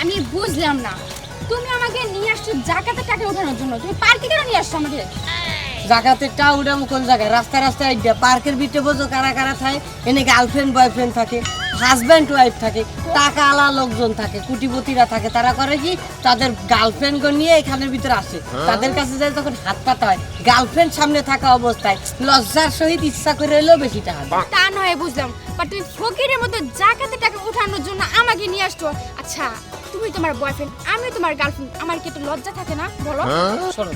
আমি বুঝলাম না। তুমি আমাকে নিয়ে আসছো জাকাতে টাকা ওঠানোর জন্য। তুমি পার্কে কেন নিয়ে আসছো আমাকে? জাগাতের টা উড়াম কোন জায়গায়? রাস্তা রাস্তায় আইডা পার্কের ভিতরে বোঝো কারা কারা থাকে। এনে গার্লফ্রেন্ড বয়ফ্রেন্ড থাকে? হাজব্যান্ড ওয়াইফ থাকে। টাকা আলা লোকজন থাকে কুটিপতিরা থাকে। তারা করে কি? তাদের গার্লফ্রেন্ড নিয়ে এখানের ভিতরে আসে। তাদের কাছে যায় তখন হাত পাতা হয়। গার্লফ্রেন্ড সামনে থাকা অবস্থায় লজ্জার সহিত ইচ্ছা করে এলেও বেশি টাকা। তা নয় বুঝলাম। বাট তুমি ফকিরের মতো জাকাতে টাকা ওঠানোর জন্য আমাকে নিয়ে আসছো। আচ্ছা তুমি তোমার বয়ফ্রেন্ড আমি তোমার গার্লফ্রেন্ড আমার কি একটু লজ্জা থাকে না? বলো। শোনো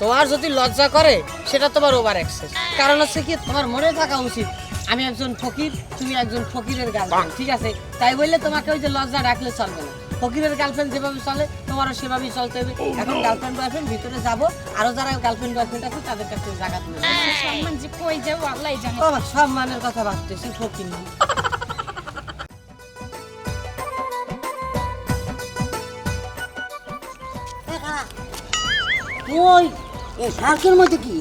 তোমার যদি লজ্জা করে সেটা তোমার ওভার এক্সেস কারণ হচ্ছে কি তোমার মনে থাকা উচিত আমি একজন ফকির তুমি একজন ফকিরের গার্লফ্রেন্ড ঠিক আছে? তাই বললে তোমাকে ওই যে লজ্জা রাখলে চলবে না। ফকিরের গার্লফ্রেন্ড যেভাবে চলে তোমারও সেভাবেই চলতে হবে। এখন গার্লফ্রেন্ড বয়ফ্রেন্ড ভিতরে যাব আরও যারা গার্লফ্রেন্ড বয়ফ্রেন্ড আছে তাদের কাছে জায়গা তুলে সম্মান যে কই যাব আল্লাহ জানে। সম্মানের কথা ভাবতেছি ফকির ওই এই শার্কের মধ্যে কি?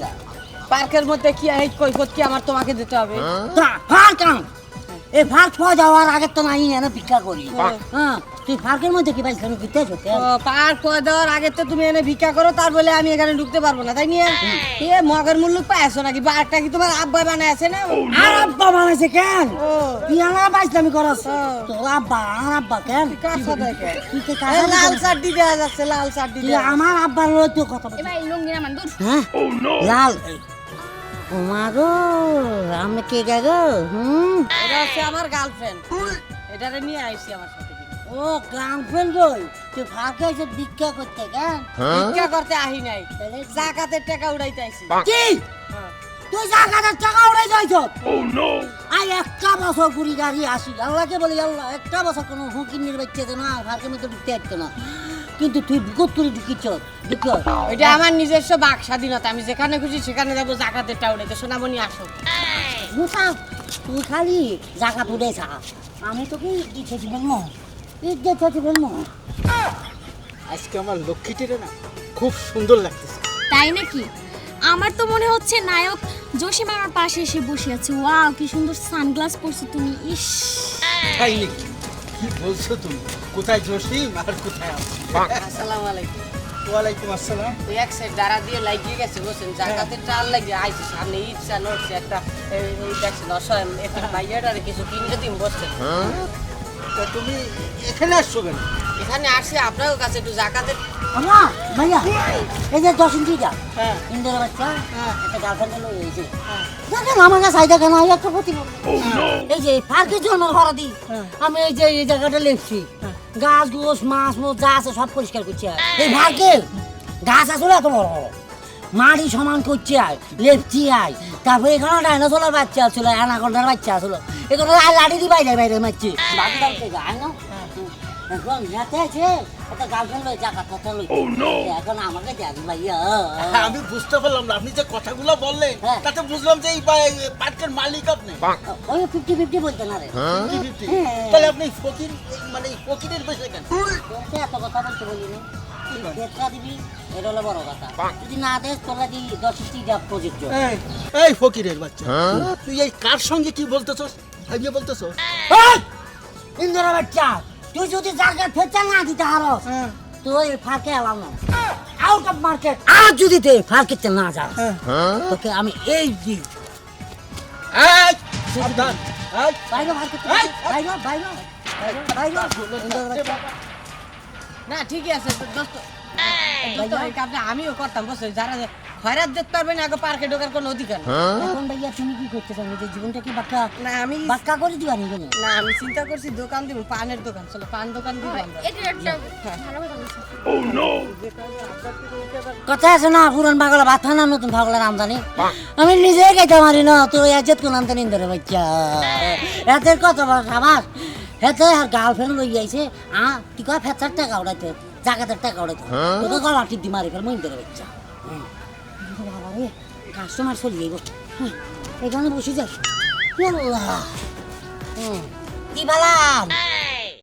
পার্কের মধ্যে কি কৈফত কি আমার তোমাকে দিতে হবে? হ্যাঁ ফার্ক এই ফার্ক পাওয়া যাওয়ার আগে তো নাই এনে ভিক্ষা করি। হ্যাঁ তুই ফার্কের মধ্যে কি ভাই কেন ঘুরতে আছো পার্ক করে দেওয়ার আগে তো তুমি এনে ভিক্ষা করো তার বলে আমি এখানে ঢুকতে পারব না তাই নিয়ে? এ মগের মূল্য পাইছো নাকি? পার্কটা কি তোমার আব্বা বানায় আছে না? আর আব্বা বানাইছে কেন? তুই আমার বাইসলামি করস। তোর আব্বা আমার আব্বা কেন? তুই তো এ, লাল? চাড্ডি দেওয়া যাচ্ছে লাল তুই দেওয়া আমার আব্বার তুই কথা লুঙ্গি দূর। হ্যাঁ? লাল। মাগো আমি কে গেগো হুম? এটা হচ্ছে আমার গার্লফ্রেন্ড এটারে নিয়ে আইছি আমার সাথে। ও গার্লফ্রেন্ড কই? তুই ফাঁকে এসে ভিক্ষা করতে কেন? ভিক্ষা করতে আহি নাই। জাকাতের টাকা উড়াইতে আইছি কি? হ্যাঁ। তুই জায়গাটার টাকা উড়ে যাইছ? আই একটা বছর গুড়ি গাড়ি আসি। আল্লাহকে বলি আল্লাহ একটা বছর কোনো হুকির নির্বাচিত না ভারতের মধ্যে ঢুকতে আসতো না। কিন্তু তুই বুকত করে ঢুকিছ ঢুক এটা আমার নিজস্ব বাক স্বাধীনতা আমি যেখানে খুশি সেখানে যাব জাকাতের টা উড়াইতে সোনামণি আসো। মুসা তুই খালি জায়গা তুলে যা। আমি তোকে দিতেছি বলব দিতেছি বলব আজকে আমার লক্ষ্মীটিরে না খুব সুন্দর লাগতেছে। তাই নাকি? আমার তো মনে হচ্ছে নায়ক জসিম আমার পাশে এসে বসে আছে। ওয়াও কি সুন্দর সানগ্লাস পরছো তুমি ইস। তাই নাকি? কি বলছো তুমি? কোথায় জসিম আর কোথায় আসসালামু আলাইকুম ওয়ালাইকুম আসসালাম। তুই এক সাইড দাঁড়া দিয়ে লাগিয়ে গেছে বলছেন জাকাতের টাল লাগিয়ে আইছে সামনে ইচ্ছা নড়ছে একটা এই দেখছেন অসহায় একটা মাইয়াটারে কিছু কিনে দিন বসছেন তা তুমি এখানে আসছো কেন? এখানে আসছে আপনার কাছে একটু জাকাতের আমা ভাইয়া এই যে দশ ইঞ্চি যা। হ্যাঁ। ইন্দিরা বাচ্চা হ্যাঁ। একটা গার্লফ্রেন্ড লই হয়েছে দেখেন আমার কাছে দেখেন আই একটা প্রতি এই যে পার্কের জন্য আমি এই যে এই জায়গাটা লেপছি। গাছ গোছ মাছ মোছ যা আছে সব পরিষ্কার করছি আর। এই পার্কে গাছ আসলে এত বড় বড় মাটি সমান করছি আর লেপছি আই তারপরে এখানে ডাইনোসরের বাচ্চা আসলো অ্যানাকন্ডার বাচ্চা আসলো এখানে আর লাঠি দিয়ে বাইরে বাইরে মারছি। বাকি দাঁড়িয়ে গায় না এখন রাতে আছে একটা গার্লফ্রেন্ড লই জায়গা কথা লই এখন আমাকে দেখ ভাইয়া। আমি বুঝতে পারলাম না আপনি যে কথাগুলো বললেন হ্যাঁ। তাতে বুঝলাম যে এই পার্কের মালিক আপনি। ওই ফিফটি ফিফটি বলতে না রে। 50-50 হ্যাঁ। তাহলে আপনি ফকির মানে ফকিরের বেশে কেন? তোকে এত কথা বলতে বলি না তুই দিবি এটা হলো বড় কথা। যদি না দেখ তোরা দি দশ যা প্রযোজ্য। এই, এই ফকিরের বাচ্চা। তুই এই কার সঙ্গে কি বলতেছস? ভাবিয়ে বলতেছস এই! ইন্দোরা বাচ্চা তুই যদি জায়গা ফেচা না দিতে হারস তুই ফাঁকে এলাম না। আউট অফ মার্কেট আর যদি তুই ফাঁকে না যা তোকে আমি এই দিই। সাবধান। বাইরে মার্কেট! বাইরে বাইরে না ঠিকই আছে দোস্ত। আমিও করতাম বসে যারা খয়রাত দিতে পারবে না আগে পার্কে ঢোকার কোনো অধিকার নেই। এখন ভাইয়া তুমি কি করতে চাও নিজের জীবনটা কি বাক্কা না আমি বাক্কা করে দিবা নি না আমি চিন্তা করছি দোকান দিব পানের দোকান। চলো পান দোকান দিব আমরা। এটা একটা ভালো কথা আছে না পুরান পাগলা ভাত খানা নতুন পাগলার আমদানি। আমি নিজে খাইতে পারি না তোর এজেত কোন আমদানি ধরে বাচ্চা। এতের কত বড় সাবাস হেতে আর গার্লফ্রেন্ড লই যাইছে আ তুই কয় ফেচার টাকা উড়াইতে জাগাতের টাকা উড়াইতে। তোকে গলা টিপি মারি ফেল মইন ধরে বাচ্চা। কাস্টমার চলে যাইব হুম, এখানে বসে যাই। কি বালাম